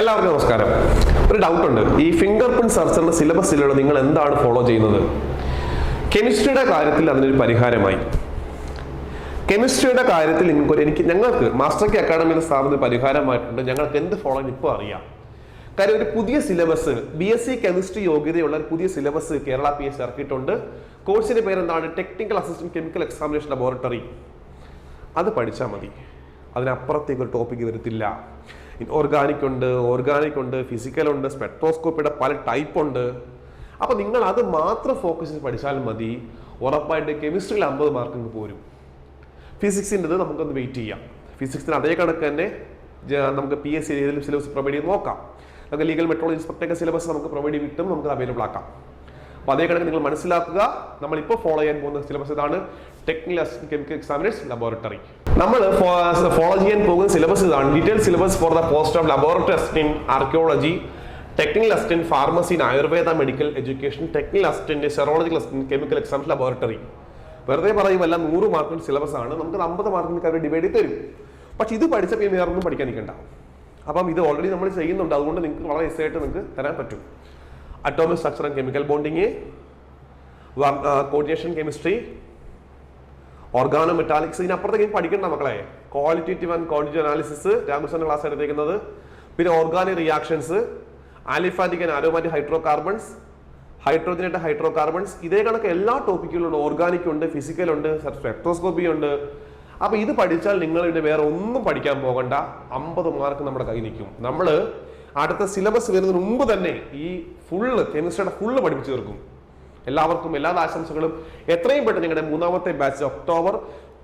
എല്ലാവർക്കും നമസ്കാരം. ഒരു ഡൗട്ട് ഉണ്ട്. ഈ ഫിംഗർ പ്രിന്റ് സെർച്ചറിന്റെ സിലബസിലുള്ള നിങ്ങൾ എന്താണ് ഫോളോ ചെയ്യുന്നത്? കെമിസ്ട്രിയുടെ കാര്യത്തിൽ അതിനൊരു പരിഹാരമായി. കെമിസ്ട്രിയുടെ കാര്യത്തിൽ എനിക്ക് ഞങ്ങൾക്ക് മാസ്റ്റർ കെ അക്കാഡമി എന്ന സ്ഥാപനത്തിൽ പരിഹാരമായിട്ടുണ്ട്. ഞങ്ങൾക്ക് എന്ത് ഫോളോ ഇപ്പോൾ അറിയാം. കാര്യം ഒരു പുതിയ syllabus B S C chemistry യോഗ്യതയുള്ള ഒരു പുതിയ സിലബസ് കേരള പി എസ് ഇറക്കിയിട്ടുണ്ട്. കോഴ്സിന്റെ പേരെന്താണ് technical assistant chemical examination laboratory അത് പഠിച്ചാൽ മതി. അതിനപ്പുറത്തേക്ക് ഒരു ടോപ്പിക്ക് വരത്തില്ല. ഓർഗാനിക് ഉണ്ട് ഓർഗാനിക് ഉണ്ട് ഫിസിക്കൽ ഉണ്ട് സ്പെക്ട്രോസ്കോപ്പിയുടെ പല ടൈപ്പ് ഉണ്ട്. അപ്പോൾ നിങ്ങൾ അത് മാത്രം ഫോക്കസ് ചെയ്ത് പഠിച്ചാൽ മതി. ഉറപ്പായിട്ട് കെമിസ്ട്രിയിൽ അമ്പത് മാർക്ക് പോരും. ഫിസിക്സിന്റെത് നമുക്കൊന്ന് വെയിറ്റ് ചെയ്യാം. ഫിസിക്സിന് അതേ കണക്ക് തന്നെ നമുക്ക് പി എസ് സി ഏതെങ്കിലും സിലബസ് പ്രൊവൈഡ് ചെയ്ത് നോക്കാം. നമുക്ക് ലീഗൽ മെട്രോളജി പ്രത്യേക സിലബസ് നമുക്ക് പ്രൊവൈഡ് ചെയ്ത് കിട്ടും നമുക്ക് അവൈലബിൾ ആക്കാം. അപ്പോൾ അതേ കണക്ക് നിങ്ങൾ മനസ്സിലാക്കുക. നമ്മൾ ഇപ്പോൾ ഫോളോ ചെയ്യാൻ പോകുന്ന സിലബസ് ഇതാണ് ടെക്നിക്കൽ കെമിക്കൽ എക്സാമിനേഴ്സ് ലബോറട്ടറി നമ്മൾ ഫോളോ ചെയ്യാൻ പോകുന്ന സിലബസ് ഇതാണ്. Detail syllabus for the post of laboratory assistant archaeology technical assistant pharmacy Ayurveda medical education technical assistant serological assistant chemical exams laboratory വെറുതെ പറയും എല്ലാം നൂറ് മാർക്കിന് സിലബസ് ആണ്. നമുക്ക് അമ്പത് മാർക്കിന് അവർ ഡിവൈഡ് ചെയ്ത് തരും. പക്ഷെ ഇത് പഠിച്ചപ്പോൾ പിന്നെ വേറൊന്നും പഠിക്കാൻ നിൽക്കണ്ട. അപ്പം ഇത് ഓൾറെഡി നമ്മൾ ചെയ്യുന്നുണ്ട്. അതുകൊണ്ട് നിങ്ങൾക്ക് വളരെ ഈസി ആയിട്ട് നിങ്ങൾക്ക് തരാൻ പറ്റും. Atomic structure and chemical bonding coordination chemistry organometallics ഇതിനപ്പുറത്തേക്ക് പഠിക്കേണ്ട മക്കളെ. Qualitative and quantitative analysis Ramakrishnan class എടുത്തേക്കുന്നത്. പിന്നെ organic reactions aliphatic and aromatic hydrocarbons hydrogenate hydrocarbons ഇതേ കണക്ക് എല്ലാ ടോപ്പിക്കുകളും ഉണ്ട്. ഓർഗാനിക് ഉണ്ട് ഫിസിക്കൽ ഉണ്ട് സ്പെക്ട്രോസ്കോപ്പി ഉണ്ട്. അപ്പൊ ഇത് പഠിച്ചാൽ നിങ്ങൾ ഇവിടെ വേറെ ഒന്നും പഠിക്കാൻ പോകണ്ട. അമ്പത് മാർക്ക് നമ്മുടെ കയ്യിൽ നിൽക്കും. നമ്മൾ അടുത്ത സിലബസ് വരുന്നതിന് മുമ്പ് തന്നെ ഈ ഫുള്ള് കെമിസ്ട്രിയുടെ ഫുള്ള് പഠിപ്പിച്ചു തീർക്കും. എല്ലാവർക്കും എല്ലാ ആശംസകളും. എത്രയും പെട്ടെന്ന് നിങ്ങളുടെ മൂന്നാമത്തെ ബാച്ച് ഒക്ടോബർ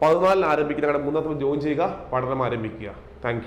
പതിനാലിന് ആരംഭിക്കുന്ന നിങ്ങളുടെ മൂന്നാമത്തെ ജോയിൻ ചെയ്യുക. പഠനം ആരംഭിക്കുക. താങ്ക്